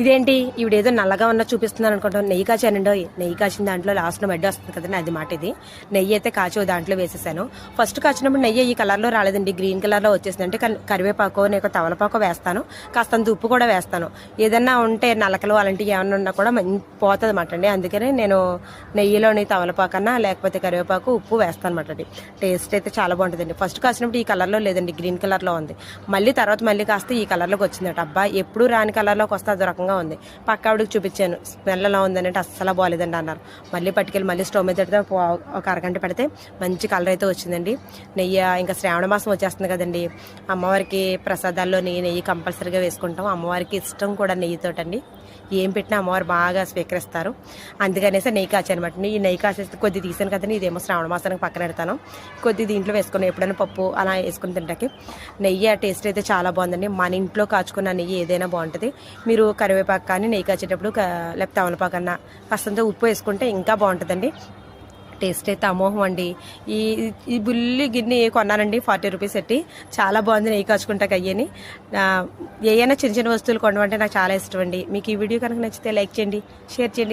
ఇదేంటి? ఈవిడేదో నల్లగా ఉన్న చూపిస్తున్నాను అనుకుంటాం నెయ్యి కాచానండో. నెయ్యి కాచిన దాంట్లో లాస్ట్లో మెడ్డ వస్తుంది కదండి అది మాట ఇది. నెయ్యి అయితే కాచి దాంట్లో వేసేసాను. ఫస్ట్ కాచినప్పుడు నెయ్యి ఈ కలర్లో రాలేదండి. గ్రీన్ కలర్లో వచ్చేసింది. అంటే కరివేపాకు నేను తవలపాకు వేస్తాను. కాస్తంత ఉప్పు కూడా వేస్తాను. ఏదన్నా ఉంటే నలకలు అలాంటివి ఏమన్నా ఉన్నా కూడా పోతుంది అన్నమాట అండి. అందుకని నేను నెయ్యిలోని తవలపాకన్నా లేకపోతే కరివేపాకు ఉప్పు వేస్తాను అనమాట అండి. టేస్ట్ అయితే చాలా బాగుంటుందండి. ఫస్ట్ కాసినప్పుడు ఈ కలర్లో లేదండి. గ్రీన్ కలర్లో ఉంది. మళ్ళీ తర్వాత మళ్ళీ కాస్త ఈ కలర్లోకి వచ్చిందట. అబ్బా ఎప్పుడు రాని కలర్లోకి వస్తే అదో రకంగా ఉంది. పక్క ఆవిడకి చూపించాను. స్మెల్ ఎలా ఉందని అంటే అస్సలు బాగాలేదండి అన్నారు. మళ్ళీ పట్టుకెళ్ళి మళ్ళీ స్టవ్ మీద పెడితే ఒక అరగంట పెడితే మంచి కలర్ అయితే వచ్చిందండి. నెయ్యి ఇంకా శ్రావణ మాసం వచ్చేస్తుంది కదండి. అమ్మవారికి ప్రసాదాల్లో నెయ్యి నెయ్యి కంపల్సరీగా వేసుకుంటాం. అమ్మవారికి ఇష్టం కూడా నెయ్యితోటండి ఏం పెట్టినా అమ్మవారు బాగా స్వీకరిస్తారు. అందుకనేసి నెయ్యి కాచనమాట ఈ నెయ్యి కాసేసి కొద్ది తీసాను కదండి. ఇదేమో శ్రావణ మాసానికి పక్కన పెడతాను. కొద్ది దీంట్లో వేసుకుని ఎప్పుడైనా పప్పు అలా వేసుకుని తింటాకి నెయ్యి ఆ టేస్ట్ అయితే చాలా బాగుందండి. మన ఇంట్లో కాచుకున్న నెయ్యి ఏదైనా బాగుంటుంది. మీరు కరివేపాకు కానీ నెయ్యి కాచేటప్పుడు లేకపోతే తమలపాకు అన్న కాస్తంత ఉప్పు వేసుకుంటే ఇంకా బాగుంటుందండి. టేస్ట్ అయితే అమోహం అండి. ఈ ఈ బుల్లి గిన్నె కొన్నానండి ఫార్టీ రూపీస్ పెట్టి. చాలా బాగుంది నెయ్యి కాచుకుంటా అయ్యని ఏమైనా చిన్న చిన్న వస్తువులు కొనమంటే నాకు చాలా ఇష్టం అండి. మీకు ఈ వీడియో కనుక నచ్చితే లైక్ చేయండి షేర్ చేయండి.